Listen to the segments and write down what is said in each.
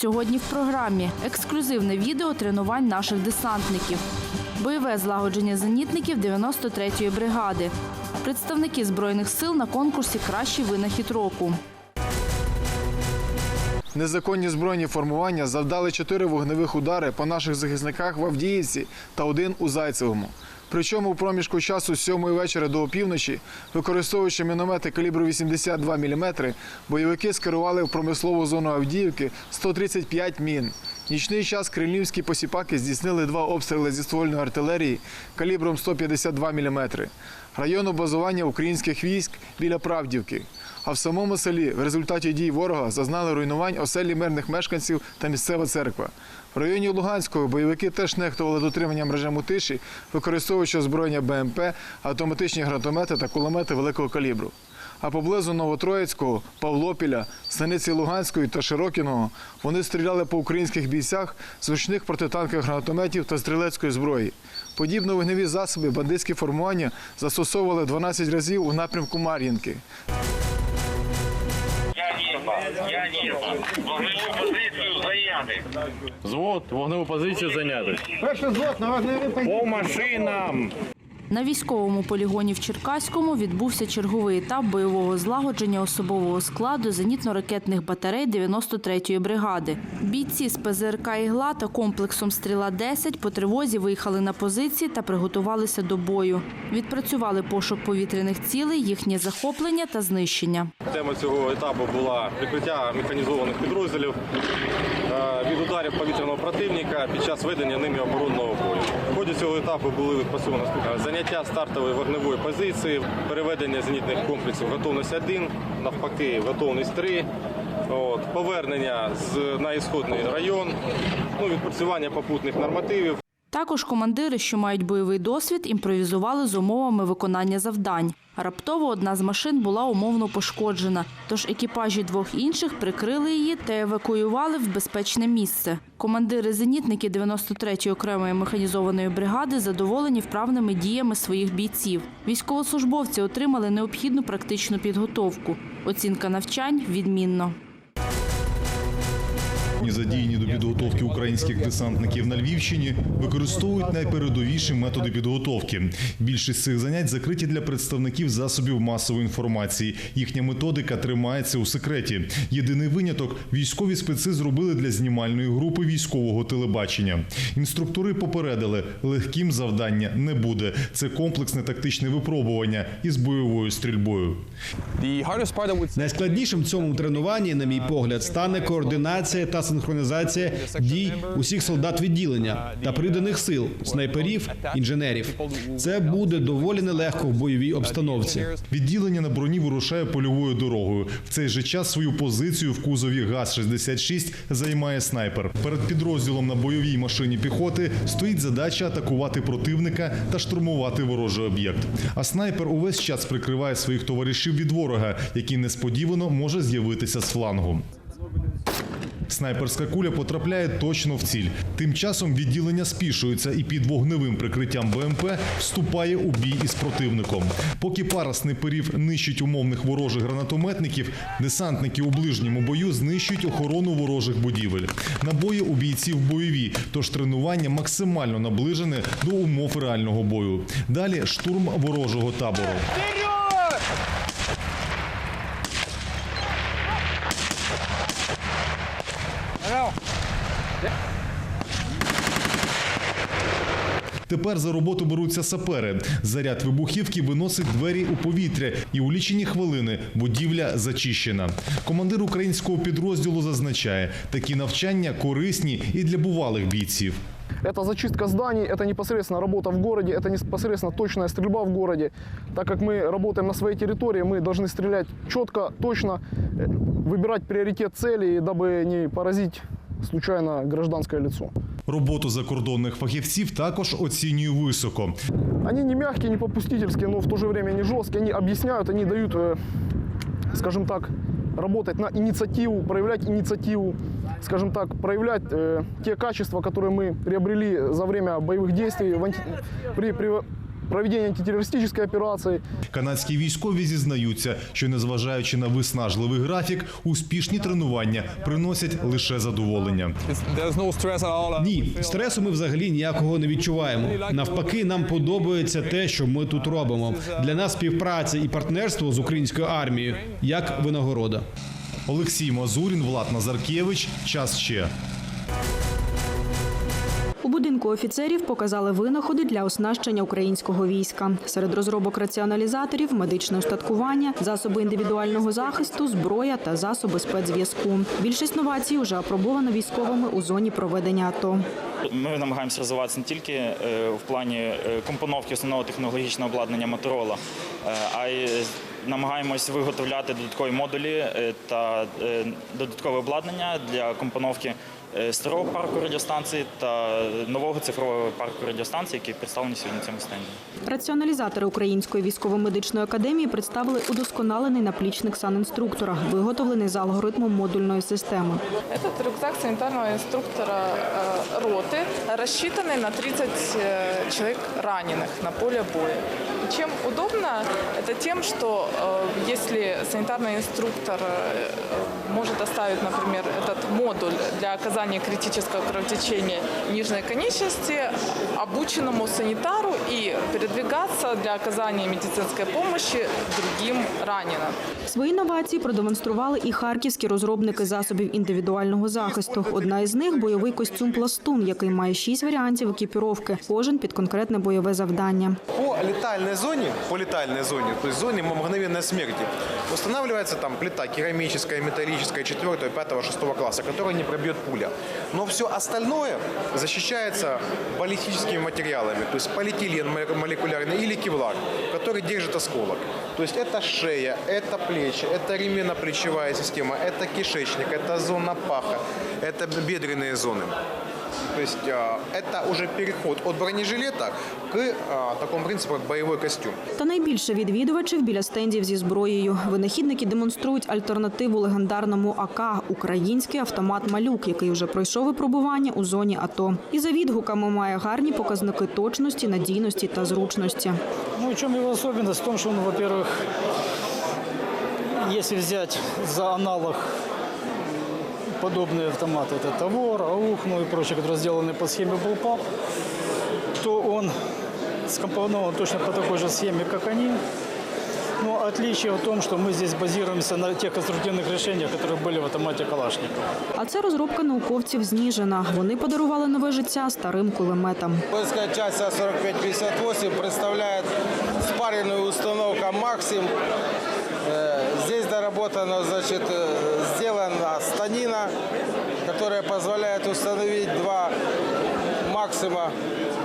Сьогодні в програмі. Ексклюзивне відео тренувань наших десантників, бойове злагодження зенітників 93-ї бригади, представники збройних сил на конкурсі Кращий винахід року. Незаконні збройні формування завдали чотири вогневих удари по наших захисниках в Авдіївці та один у Зайцевому. Причому у проміжку часу з 7 вечора до опівночі, використовуючи міномети калібру 82 мм, бойовики скерували в промислову зону Авдіївки 135 мін. Нічний час кремлівські посіпаки здійснили два обстріли зі ствольної артилерії калібром 152 мм. Району базування українських військ біля Правдівки. А в самому селі в результаті дій ворога зазнали руйнувань оселі мирних мешканців та місцева церква. В районі Луганського бойовики теж нехтували дотриманням режиму тиші, використовуючи озброєння БМП, автоматичні гранатомети та кулемети великого калібру. А поблизу Новотроїцького, Павлопіля, Станиці Луганської та Широкіного вони стріляли по українських бійцях з ручних протитанкових гранатометів та стрілецької зброї. Подібно вогневі засоби бандитські формування застосовували 12 разів у напрямку Мар'їнки. Я ні. Вогневу позицію зайняти. Звод, вогневу позицію зайняти. Перший звод на вогневий По машинам! На військовому полігоні в Черкаському відбувся черговий етап бойового злагодження особового складу зенітно-ракетних батарей 93-ї бригади. Бійці з ПЗРК «Ігла» та комплексом «Стріла-10» по тривозі виїхали на позиції та приготувалися до бою. Відпрацювали пошук повітряних цілей, їхнє захоплення та знищення. Тема цього етапу була прикриття механізованих підрозділів е, від ударів повітряного противника під час ведення ними оборонного бою. В ході цього етапу були відпрацьовані е, заняття стартової вогневої позиції, переведення зенітних комплексів готовність 1, навпаки, готовність 3. От, повернення з, на ісходний район, ну, відпрацювання попутних нормативів. Також командири, що мають бойовий досвід, імпровізували з умовами виконання завдань. Раптово одна з машин була умовно пошкоджена, тож екіпажі двох інших прикрили її та евакуювали в безпечне місце. Командири зенітники 93-ї окремої механізованої бригади задоволені вправними діями своїх бійців. Військовослужбовці отримали необхідну практичну підготовку. Оцінка навчань відмінно. Задіяні до підготовки українських десантників на Львівщині, використовують найпередовіші методи підготовки. Більшість цих занять закриті для представників засобів масової інформації. Їхня методика тримається у секреті. Єдиний виняток військові специ зробили для знімальної групи військового телебачення. Інструктори попередили, легким завдання не буде. Це комплексне тактичне випробування із бойовою стрільбою. Найскладнішим в цьому тренуванні, на мій погляд, стане координація та синхронізація дій усіх солдат відділення та приданих сил, снайперів, інженерів. Це буде доволі нелегко в бойовій обстановці. Відділення на броні вирушає польовою дорогою. В цей же час свою позицію в кузові ГАЗ-66 займає снайпер. Перед підрозділом на бойовій машині піхоти стоїть задача атакувати противника та штурмувати ворожий об'єкт. А снайпер увесь час прикриває своїх товаришів від ворога, який несподівано може з'явитися з флангу. Снайперська куля потрапляє точно в ціль. Тим часом відділення спішується і під вогневим прикриттям БМП вступає у бій із противником. Поки пара снайперів нищить умовних ворожих гранатометників, десантники у ближньому бою знищують охорону ворожих будівель. Набої у бійців бойові, тож тренування максимально наближене до умов реального бою. Далі штурм ворожого табору. Тепер за роботу беруться сапери. Заряд вибухівки виносить двері у повітря, і у лічені хвилини будівля зачищена. Командир українського підрозділу зазначає, такі навчання корисні і для бувалих бійців. Это зачистка зданий, это непосредственно работа в городе, это непосредственно точная стрельба в городе. Так как мы работаем на своей территории, мы должны стрелять четко, точно, э, выбирать приоритет цели, дабы не поразить случайно гражданское лицо. Роботу закордонних фахівців також оцінюю високо. Они не мягкие, не попустительские, но в то же время не жесткие. Они объясняют, они дают, э, скажем так, работать на инициативу, проявлять инициативу, скажем так, проявлять э, те качества, которые мы приобрели за время боевых действий в анти- при, при проведение антитеррористической операции. Канадські військові зізнаються, що незважаючи на виснажливий графік, успішні тренування приносять лише задоволення. Ні, стресу ми взагалі ніякого не відчуваємо. Навпаки, нам подобається те, що ми тут робимо. Для нас співпраця і партнерство з українською армією як винагорода. Олексій Мазурін, Влад Назаркевич. Час ще. У будинку офіцерів показали винаходи для оснащення українського війська. Серед розробок раціоналізаторів, медичне устаткування, засоби індивідуального захисту, зброя та засоби спецзв'язку. Більшість новацій вже апробовано військовими у зоні проведення АТО. Ми намагаємося розвиватися не тільки е, в плані е, компоновки основного технологічного обладнання Моторола, е, а й намагаємось виготовляти додаткові модулі е, та е, додаткове обладнання для компоновки старого парку радіостанцій та нового цифрового парку радіостанцій, який представлені сьогодні на цьому стенді. Раціоналізатори Української військово-медичної академії представили удосконалений наплічник санінструктора, виготовлений за алгоритмом модульної системи. Этот рюкзак санитарного инструктора э, роты, рассчитанный на 30 э, человек раненых на поле боя. И Чем удобно, это тем, что э, если санитарный инструктор э, может оставить, например, этот модуль для оказания критического кровотечения нижней конечности обученному санитару и передвигаться для оказания медицинской помощи другим раненым. Свої новації продемонстрували і харківські розробники засобів індивідуального захисту. Одна із них бойовий костюм пластун, який має шість варіантів екіпіровки, кожен під конкретне бойове завдання. По летальной зоне, по летальной зоне, то есть зоне мгновенной смерти, устанавливается там плита керамическая, металлическая, 4, 5, 6 класса, которая не пробьет пуля. Но все остальное защищается баллистическими материалами, то есть полиэтилен молекулярный или кевлар, который держит осколок. То есть это шея, это плечи, это ременно-плечевая система, это кишечник, это зона паха, это бедренные зоны. То есть а, это уже переход от бронежилета к а, такому принципу, как боевой костюм. Та найбільше відвідувачів біля стендів зі зброєю. Винахідники демонструють альтернативу легендарному АК – український автомат «Малюк», який вже пройшов випробування у зоні АТО. І за відгуками має гарні показники точності, надійності та зручності. Ну, в чем его особенность? В том, что он, во-первых, если взять за аналог подобные автоматы, это Тавор, АУХ, ну и прочие, которые сделаны по схеме Bullpup, то он скомпонован точно по такой же схеме, как они. Но отличие в том, что мы здесь базируемся на тех конструктивных решениях, которые были в автомате Калашникова. А це розробка науковців з Ніжина. Вони подарували нове життя старим кулеметам. Польская часть А-45-58 представляет спаренную установку «Максим». Э, Здесь доработана, значит, э, сделана станина, которая позволяет установить два «Максима»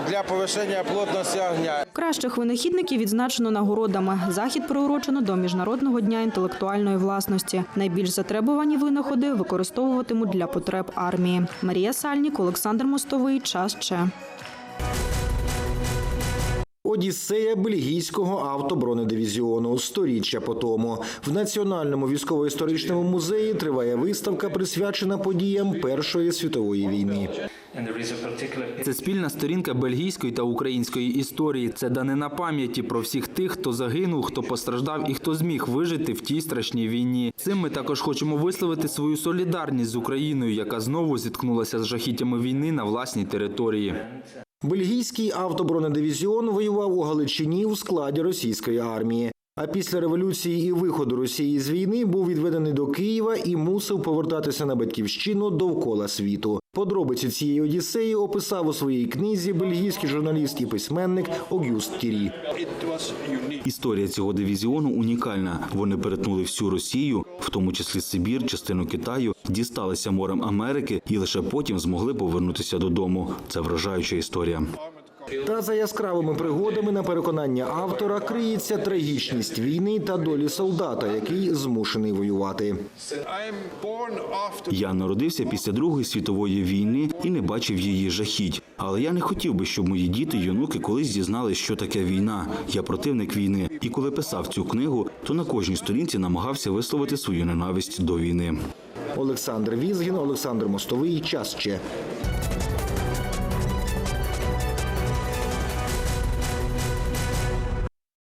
для повышения плотности огня. Кращих винахідників відзначено нагородами. Захід приурочено до Міжнародного дня інтелектуальної власності. Найбільш затребувані винаходи використовуватимуть для потреб армії. Марія Сальнік, Олександр Мостовий. Час ще. Одіссея бельгійського автобронедивізіону сторіччя по тому. В Національному військово-історичному музеї триває виставка, присвячена подіям Першої світової війни. Це спільна сторінка бельгійської та української історії. Це данина пам'яті про всіх тих, хто загинув, хто постраждав і хто зміг вижити в тій страшній війні. Цим ми також хочемо висловити свою солідарність з Україною, яка знову зіткнулася з жахіттями війни на власній території. Бельгійський автобронедивізіон воював у Галичині у складі російської армії. А після революції і виходу Росії з війни був відведений до Києва і мусив повертатися на батьківщину довкола світу. Подробиці цієї одіссеї описав у своїй книзі бельгійський журналіст і письменник Огюст Тірі. Історія цього дивізіону унікальна. Вони перетнули всю Росію, в тому числі Сибір, частину Китаю, дісталися морем Америки і лише потім змогли повернутися додому. Це вражаюча історія. Та за яскравими пригодами, на переконання автора, криється трагічність війни та долі солдата, який змушений воювати. Я народився після Другої світової війни і не бачив її жахіть. Але я не хотів би, щоб мої діти й онуки колись дізнались, що таке війна. Я противник війни. І коли писав цю книгу, то на кожній сторінці намагався висловити свою ненависть до війни. Олександр Візгін, Олександр Мостовий. Час ще.